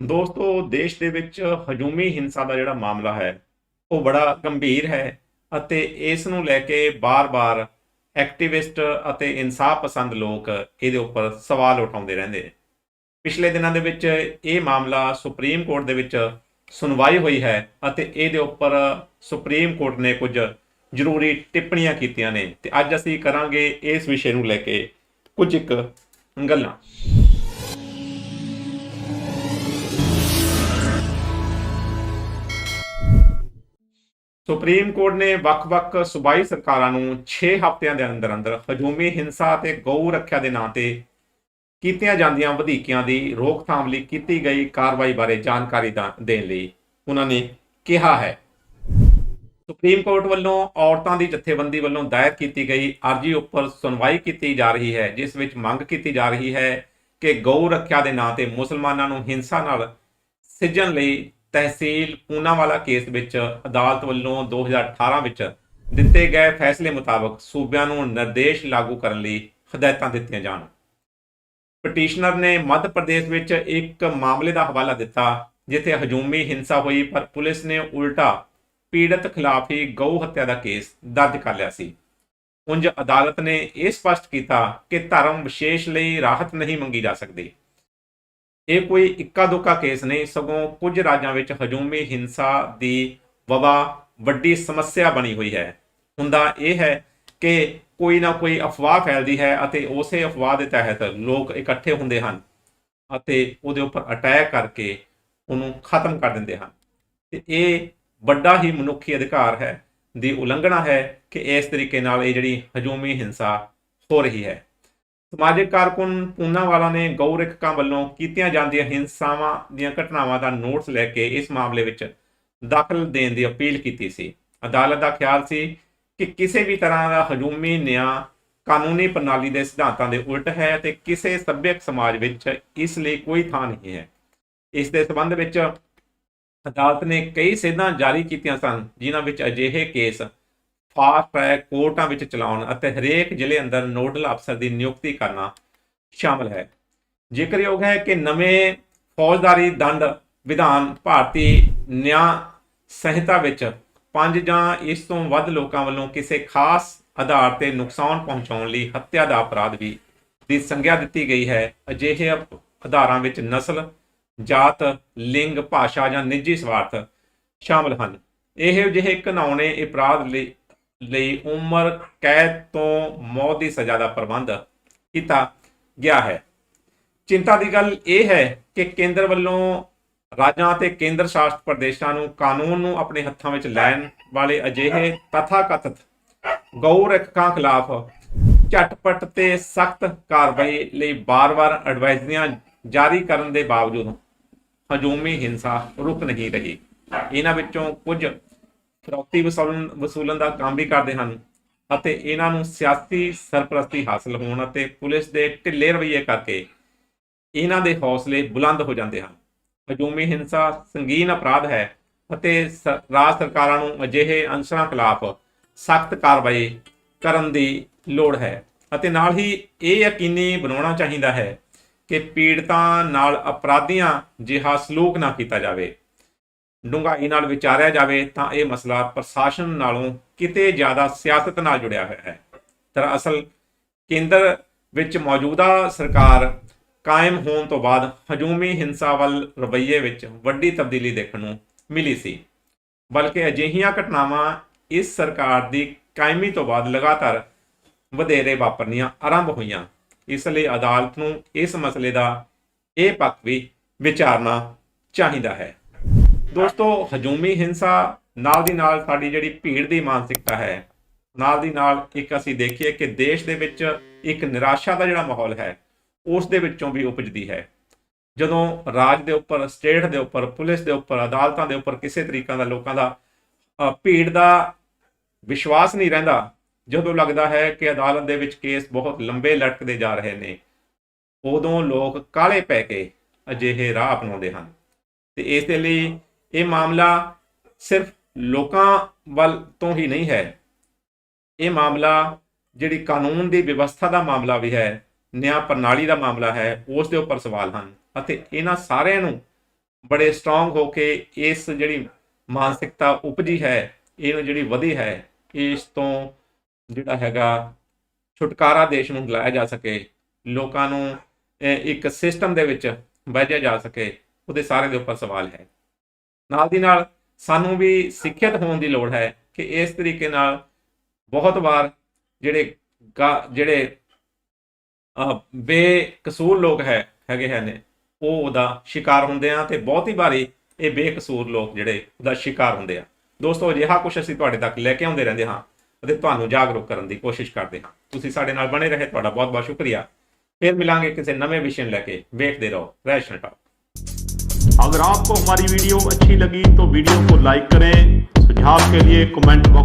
ਦੋਸਤੋ, ਦੇਸ਼ ਦੇ ਵਿੱਚ ਹਜੂਮੀ ਹਿੰਸਾ ਦਾ ਜਿਹੜਾ ਮਾਮਲਾ ਹੈ, ਉਹ ਬੜਾ ਗੰਭੀਰ ਹੈ ਅਤੇ ਇਸ ਨੂੰ ਲੈ ਕੇ ਬਾਰ-ਬਾਰ ਐਕਟਿਵਿਸਟ ਅਤੇ ਇਨਸਾਫ ਪਸੰਦ ਲੋਕ ਇਹਦੇ ਉੱਪਰ ਸਵਾਲ ਉਠਾਉਂਦੇ ਰਹਿੰਦੇ ਨੇ। ਪਿਛਲੇ ਦਿਨਾਂ ਦੇ ਵਿੱਚ ਇਹ ਮਾਮਲਾ ਸੁਪਰੀਮ ਕੋਰਟ ਦੇ ਵਿੱਚ ਸੁਣਵਾਈ ਹੋਈ ਹੈ ਅਤੇ ਇਹਦੇ ਉੱਪਰ ਸੁਪਰੀਮ ਕੋਰਟ ਨੇ ਕੁਝ ਜ਼ਰੂਰੀ ਟਿੱਪਣੀਆਂ ਕੀਤੀਆਂ ਨੇ ਤੇ ਅੱਜ ਅਸੀਂ ਕਰਾਂਗੇ ਇਸ ਵਿਸ਼ੇ ਨੂੰ ਲੈ ਕੇ ਕੁਝ ਇੱਕ ਗੱਲਾਂ। ਸੁਪਰੀਮ ਕੋਰਟ ਨੇ ਵੱਖ-ਵੱਖ ਸੂਬਾਈ ਸਰਕਾਰਾਂ ਨੂੰ 6 ਹਫ਼ਤਿਆਂ ਦੇ ਅੰਦਰ ਅੰਦਰ ਹਜੂਮੀ ਹਿੰਸਾ ਅਤੇ ਗਊ ਰੱਖਿਆ ਦੇ ਨਾਂ ਤੇ ਕੀਤੀਆਂ ਜਾਂਦੀਆਂ ਵਧੀਕੀਆਂ ਦੀ ਰੋਕਥਾਮ ਲਈ ਕੀਤੀ ਗਈ ਕਾਰਵਾਈ ਬਾਰੇ ਜਾਣਕਾਰੀ ਦੇਣ ਲਈ ਉਹਨਾਂ ਨੇ ਕਿਹਾ ਹੈ। ਸੁਪਰੀਮ ਕੋਰਟ ਵੱਲੋਂ ਔਰਤਾਂ ਦੀ ਜਥੇਬੰਦੀ ਵੱਲੋਂ ਦਾਇਰ ਕੀਤੀ ਗਈ ਅਰਜ਼ੀ ਉੱਪਰ ਸੁਣਵਾਈ ਕੀਤੀ ਜਾ ਰਹੀ ਹੈ, ਜਿਸ ਵਿੱਚ ਮੰਗ ਕੀਤੀ ਜਾ ਰਹੀ ਹੈ ਕਿ ਗਊ ਰੱਖਿਆ ਦੇ ਨਾਂ ਤੇ ਮੁਸਲਮਾਨਾਂ ਨੂੰ ਹਿੰਸਾ ਨਾਲ ਸਿੱਝਣ ਲਈ ਤਹਿਸੀਲ ਪੂਨਾਵਾਲਾ ਕੇਸ ਵਿੱਚ ਅਦਾਲਤ ਵੱਲੋਂ 2018 ਵਿੱਚ ਦਿੱਤੇ ਗਏ ਫੈਸਲੇ ਮੁਤਾਬਕ ਸੂਬਿਆਂ ਨੂੰ ਨਿਰਦੇਸ਼ ਲਾਗੂ ਕਰਨ ਲਈ ਹਦਾਇਤਾਂ ਦਿੱਤੀਆਂ ਜਾਣ। ਪਟੀਸ਼ਨਰ ਨੇ ਮੱਧ ਪ੍ਰਦੇਸ਼ ਵਿੱਚ ਇੱਕ ਮਾਮਲੇ ਦਾ ਹਵਾਲਾ ਦਿੱਤਾ, ਜਿੱਥੇ ਹਜੂਮੀ ਹਿੰਸਾ ਹੋਈ, ਪਰ ਪੁਲਿਸ ਨੇ ਉਲਟਾ ਪੀੜਤ ਖਿਲਾਫ ਹੀ ਗਊ ਹੱਤਿਆ ਦਾ ਕੇਸ ਦਰਜ ਕਰ ਲਿਆ ਸੀ। ਉਂਝ ਅਦਾਲਤ ਨੇ ਇਹ ਸਪਸ਼ਟ ਕੀਤਾ ਕਿ ਧਰਮ ਵਿਸ਼ੇਸ਼ ਲਈ ਰਾਹਤ ਨਹੀਂ ਮੰਗੀ ਜਾ ਸਕਦੀ। ਇਹ ਕੋਈ ਇੱਕਾ ਦੁੱਕਾ ਕੇਸ ਨਹੀਂ, ਸਗੋਂ ਕੁਝ ਰਾਜਾਂ ਵਿੱਚ ਹਜੂਮੀ ਹਿੰਸਾ ਦੀ ਵਬਾ ਵੱਡੀ ਸਮੱਸਿਆ ਬਣੀ ਹੋਈ ਹੈ। ਹੁੰਦਾ ਇਹ ਹੈ ਕਿ ਕੋਈ ਨਾ ਕੋਈ ਅਫਵਾਹ ਫੈਲਦੀ ਹੈ ਅਤੇ ਉਸੇ ਅਫਵਾਹ ਦੇ ਤਹਿਤ ਲੋਕ ਇਕੱਠੇ ਹੁੰਦੇ ਹਨ ਅਤੇ ਉਹਦੇ ਉੱਪਰ ਅਟੈਕ ਕਰਕੇ ਉਹਨੂੰ ਖਤਮ ਕਰ ਦਿੰਦੇ ਹਨ। ਤੇ ਇਹ ਵੱਡਾ ਹੀ ਮਨੁੱਖੀ ਅਧਿਕਾਰ ਹੈ, ਦੀ ਉਲੰਘਣਾ ਹੈ ਕਿ ਇਸ ਤਰੀਕੇ ਨਾਲ ਇਹ ਜਿਹੜੀ ਹਜੂਮੀ ਹਿੰਸਾ ਹੋ ਰਹੀ ਹੈ। ਸਮਾਜਿਕ ਕਾਰਕੁਨ ਪੂਨਾਵਾਲਾ ਨੇ ਗਊ ਰੱਖਕਾਂ ਵੱਲੋਂ ਕੀਤੀਆਂ ਜਾਂਦੀਆਂ ਹਿੰਸਾਵਾਂ ਦੀਆਂ ਘਟਨਾਵਾਂ ਦਾ ਨੋਟਸ ਲੈ ਕੇ ਇਸ ਮਾਮਲੇ ਵਿੱਚ ਦਾਖਲ ਦੇਣ ਦੀ ਅਪੀਲ ਕੀਤੀ ਸੀ। ਅਦਾਲਤ ਦਾ ਖਿਆਲ ਸੀ ਕਿ ਕਿਸੇ ਵੀ ਤਰ੍ਹਾਂ ਦਾ ਹਜੂਮੀ ਨਿਆਂ ਕਾਨੂੰਨੀ ਪ੍ਰਣਾਲੀ ਦੇ ਸਿਧਾਂਤਾਂ ਦੇ ਉਲਟ ਹੈ ਤੇ ਕਿਸੇ ਸੱਭਿਅਕ ਸਮਾਜ ਵਿੱਚ ਇਸ ਲਈ ਕੋਈ ਥਾਂ ਨਹੀਂ ਹੈ। ਇਸ ਦੇ ਸੰਬੰਧ ਵਿੱਚ ਅਦਾਲਤ ਨੇ ਕਈ ਸੇਧਾਂ ਜਾਰੀ ਕੀਤੀਆਂ ਸਨ, ਜਿਨ੍ਹਾਂ ਵਿੱਚ ਅਜਿਹੇ ਕੇਸ ਫਾਸਟ ਟਰੈਕ ਕੋਰਟਾਂ ਵਿੱਚ ਚਲਾਉਣ ਅਤੇ ਹਰੇਕ ਜ਼ਿਲ੍ਹੇ ਅੰਦਰ ਨੋਡਲ ਅਫਸਰ ਦੀ ਨਿਯੁਕਤੀ ਕਰਨਾ ਸ਼ਾਮਲ ਹੈ। ਜ਼ਿਕਰਯੋਗ ਹੈ ਕਿ ਨਵੇਂ ਫੌਜਦਾਰੀ ਦੰਡ ਵਿਧਾਨ ਭਾਰਤੀ ਨਿਆਂ ਸੰਹਿਤਾ ਵਿੱਚ ਪੰਜ ਜਾਂ ਇਸ ਤੋਂ ਵੱਧ ਲੋਕਾਂ ਵੱਲੋਂ ਕਿਸੇ ਖਾਸ ਆਧਾਰ ਤੇ ਨੁਕਸਾਨ ਪਹੁੰਚਾਉਣ ਲਈ ਹੱਤਿਆ ਦਾ ਅਪਰਾਧ ਵੀ ਦੀ ਸੰਗਿਆ ਦਿੱਤੀ ਗਈ ਹੈ। ਅਜਿਹੇ ਅਪ- ਆਧਾਰਾਂ ਵਿੱਚ ਨਸਲ, ਜਾਤ, ਲਿੰਗ, ਭਾਸ਼ਾ ਜਾਂ ਨਿੱਜੀ ਸਵਾਰਥ ਸ਼ਾਮਲ ਹਨ। ਇਹ ਜਿਹੇ ਘਨਾਉਣੇ ਅਪਰਾਧ ਲਈ ਲਈ ਉਮਰ ਕੈਦ ਤੋਂ ਮੌਤ ਦੀ ਸਜ਼ਾ ਦਾ ਪ੍ਰਬੰਧ ਕੀਤਾ ਗਿਆ ਹੈ। ਚਿੰਤਾ ਦੀ ਗੱਲ ਇਹ ਹੈ ਕਿ ਕੇਂਦਰ ਵੱਲੋਂ ਰਾਜਾਂ ਅਤੇ ਕੇਂਦਰ ਸ਼ਾਸਤ ਪ੍ਰਦੇਸ਼ਾਂ ਨੂੰ ਕਾਨੂੰਨ ਨੂੰ ਆਪਣੇ ਹੱਥਾਂ ਵਿੱਚ ਲੈਣ ਵਾਲੇ ਅਜਿਹੇ ਤਥਾਕਥਿਤ ਗਊ ਰੱਖਕਾਂ ਖਿਲਾਫ ਝਟਪਟ ਤੇ ਸਖਤ ਕਾਰਵਾਈ ਲਈ ਬਾਰ-ਬਾਰ ਐਡਵਾਈਜ਼ਰੀਆਂ ਜਾਰੀ ਕਰਨ ਦੇ ਬਾਵਜੂਦ ਹਜੂਮੀ ਹਿੰਸਾ ਰੁਕ ਨਹੀਂ ਰਹੀ। ਇਹਨਾਂ ਵਿੱਚੋਂ ਕੁਝ ਫਿਰੌਤੀ ਵਸੂਲਣ ਵਸੂਲਣ ਦਾ ਕੰਮ ਵੀ ਕਰਦੇ ਹਨ ਅਤੇ ਇਹਨਾਂ ਨੂੰ ਸਿਆਸੀ ਸਰਪ੍ਰਸਤੀ ਹਾਸਲ ਹੋਣ ਅਤੇ ਪੁਲਿਸ ਦੇ ਢਿੱਲੇ ਰਵੱਈਏ ਕਰਕੇ ਇਹਨਾਂ ਦੇ ਹੌਸਲੇ ਬੁਲੰਦ ਹੋ ਜਾਂਦੇ ਹਨ। ਹਜੂਮੀ ਹਿੰਸਾ ਸੰਗੀਨ ਅਪਰਾਧ ਹੈ ਅਤੇ ਸ- ਰਾਜ ਸਰਕਾਰਾਂ ਨੂੰ ਅਜਿਹੇ ਅੰਸਰਾਂ ਖਿਲਾਫ ਸਖਤ ਕਾਰਵਾਈ ਕਰਨ ਦੀ ਲੋੜ ਹੈ ਅਤੇ ਨਾਲ ਹੀ ਇਹ ਯਕੀਨੀ ਬਣਾਉਣਾ ਚਾਹੀਦਾ ਹੈ ਕਿ ਪੀੜਤਾਂ ਨਾਲ ਅਪਰਾਧੀਆਂ ਜਿਹਾ ਸਲੂਕ ਨਾ ਕੀਤਾ ਜਾਵੇ। ਡੂੰਘਾਈ ਨਾਲ ਵਿਚਾਰਿਆ ਜਾਵੇ ਤਾਂ ਇਹ ਮਸਲਾ ਪ੍ਰਸ਼ਾਸਨ ਨਾਲੋਂ ਕਿਤੇ ਜ਼ਿਆਦਾ ਸਿਆਸਤ ਨਾਲ ਜੁੜਿਆ ਹੋਇਆ ਹੈ। ਦਰਅਸਲ ਕੇਂਦਰ ਵਿੱਚ ਮੌਜੂਦਾ ਸਰਕਾਰ ਕਾਇਮ ਹੋਣ ਤੋਂ ਬਾਅਦ ਹਜੂਮੀ ਹਿੰਸਾ ਵੱਲ ਰਵੱਈਏ ਵਿੱਚ ਵੱਡੀ ਤਬਦੀਲੀ ਦੇਖਣ ਨੂੰ ਮਿਲੀ ਸੀ। ਬਲਕਿ ਅਜਿਹੀਆਂ ਘਟਨਾਵਾਂ ਇਸ ਸਰਕਾਰ ਦੀ ਕਾਇਮੀ ਤੋਂ ਬਾਅਦ ਲਗਾਤਾਰ ਵਧੇਰੇ ਵਾਪਰਨੀਆਂ ਆਰੰਭ ਹੋਈਆਂ। ਇਸ ਲਈ ਅਦਾਲਤ ਨੂੰ ਇਸ ਮਸਲੇ ਦਾ ਇਹ ਪੱਖ ਵੀ ਵਿਚਾਰਨਾ ਚਾਹੀਦਾ ਹੈ। ਦੋਸਤੋ, ਹਜੂਮੀ ਹਿੰਸਾ ਨਾਲ ਦੀ ਨਾਲ ਸਾਡੀ ਜਿਹੜੀ ਭੀੜ ਦੀ ਮਾਨਸਿਕਤਾ ਹੈ, ਨਾਲ ਦੀ ਨਾਲ ਇੱਕ ਅਸੀਂ ਦੇਖੀਏ ਕਿ ਦੇਸ਼ ਦੇ ਵਿੱਚ ਇੱਕ ਨਿਰਾਸ਼ਾ ਦਾ ਜਿਹੜਾ ਮਾਹੌਲ ਹੈ, ਉਸ ਦੇ ਵਿੱਚੋਂ ਵੀ ਉਪਜਦੀ ਹੈ। ਜਦੋਂ ਰਾਜ ਦੇ ਉੱਪਰ, ਸਟੇਟ ਦੇ ਉੱਪਰ, ਪੁਲਿਸ ਦੇ ਉੱਪਰ, ਅਦਾਲਤਾਂ ਦੇ ਉੱਪਰ ਕਿਸੇ ਤਰੀਕਾ ਦਾ ਲੋਕਾਂ ਦਾ ਭੀੜ ਦਾ ਵਿਸ਼ਵਾਸ ਨਹੀਂ ਰਹਿੰਦਾ, ਜਦੋਂ ਲੱਗਦਾ ਹੈ ਕਿ ਅਦਾਲਤ ਦੇ ਵਿੱਚ ਕੇਸ ਬਹੁਤ ਲੰਬੇ ਲਟਕਦੇ ਜਾ ਰਹੇ ਨੇ, ਉਦੋਂ ਲੋਕ ਕਾਲੇ ਪੈ ਕੇ ਅਜਿਹੇ ਰਾਹ ਅਪਣਾਉਂਦੇ ਹਨ। ਤੇ ਇਸ ਦੇ ਲਈ ਇਹ ਮਾਮਲਾ ਸਿਰਫ ਲੋਕਾਂ ਵੱਲ ਤੋਂ ਹੀ ਨਹੀਂ ਹੈ। ਇਹ ਮਾਮਲਾ ਜਿਹੜੀ ਕਾਨੂੰਨ ਦੀ ਵਿਵਸਥਾ ਦਾ ਮਾਮਲਾ ਵੀ ਹੈ, ਨਿਆਂ ਪ੍ਰਣਾਲੀ ਦਾ ਮਾਮਲਾ ਹੈ, ਉਸ ਦੇ ਉੱਪਰ ਸਵਾਲ ਹਨ ਅਤੇ ਇਹਨਾਂ ਸਾਰਿਆਂ ਨੂੰ ਬੜੇ ਸਟਰੋਂਗ ਹੋ ਕੇ ਇਸ ਜਿਹੜੀ ਮਾਨਸਿਕਤਾ ਉਪਜੀ ਹੈ ਇਹਨੂੰ ਜਿਹੜੀ ਵਧੀ ਹੈ, ਇਸ ਤੋਂ ਜਿਹੜਾ ਹੈਗਾ ਛੁਟਕਾਰਾ ਦੇਸ਼ ਨੂੰ ਦਿਲਾਇਆ ਜਾ ਸਕੇ, ਲੋਕਾਂ ਨੂੰ ਇੱਕ ਸਿਸਟਮ ਦੇ ਵਿੱਚ ਵਹਿਜਿਆ ਜਾ ਸਕੇ, ਉਹਦੇ ਸਾਰੇ ਦੇ ਉੱਪਰ ਸਵਾਲ ਹੈ। ਨਾਲ ਦੀ ਨਾਲ ਸਾਨੂੰ ਵੀ ਸਿੱਖਿਅਤ ਹੋਣ ਦੀ ਲੋੜ ਹੈ ਕਿ ਇਸ ਤਰੀਕੇ ਨਾਲ ਬਹੁਤ ਵਾਰ ਜਿਹੜੇ ਗਾ- ਜਿਹੜੇ ਬੇਕਸੂਰ ਲੋਕ ਹੈ, ਹੈਗੇ ਹੈ ਨੇ, ਉਹ ਉਹਦਾ ਸ਼ਿਕਾਰ ਹੁੰਦੇ ਆ ਤੇ ਹੀ ਵਾਰੀ ਇਹ ਬੇਕਸੂਰ ਲੋਕ ਜਿਹੜੇ ਉਹਦਾ ਸ਼ਿਕਾਰ ਹੁੰਦੇ ਆ। ਦੋਸਤੋ, ਅਜਿਹਾ ਕੁਝ ਅਸੀਂ ਤੁਹਾਡੇ ਤੱਕ ਲੈ ਕੇ ਆਉਂਦੇ ਰਹਿੰਦੇ ਹਾਂ ਅਤੇ ਤੁਹਾਨੂੰ ਜਾਗਰੂਕ ਕਰਨ ਦੀ ਕੋਸ਼ਿਸ਼ ਕਰਦੇ ਹਾਂ। ਤੁਸੀਂ ਸਾਡੇ ਨਾਲ ਬਣੇ ਰਹੇ, ਤੁਹਾਡਾ ਬਹੁਤ ਬਹੁਤ ਸ਼ੁਕਰੀਆ। ਫਿਰ ਮਿਲਾਂਗੇ ਕਿਸੇ ਨਵੇਂ ਵਿਸ਼ੇ ਨੂੰ ਲੈ ਕੇ। ਵੇਖਦੇ ਰਹੋ। ਰੈਸ਼ਨਲ ਟਾਕ अगर आपको हमारी वीडियो अच्छी लगी तो वीडियो को लाइक करें सुझाव के लिए कमेंट बॉक्स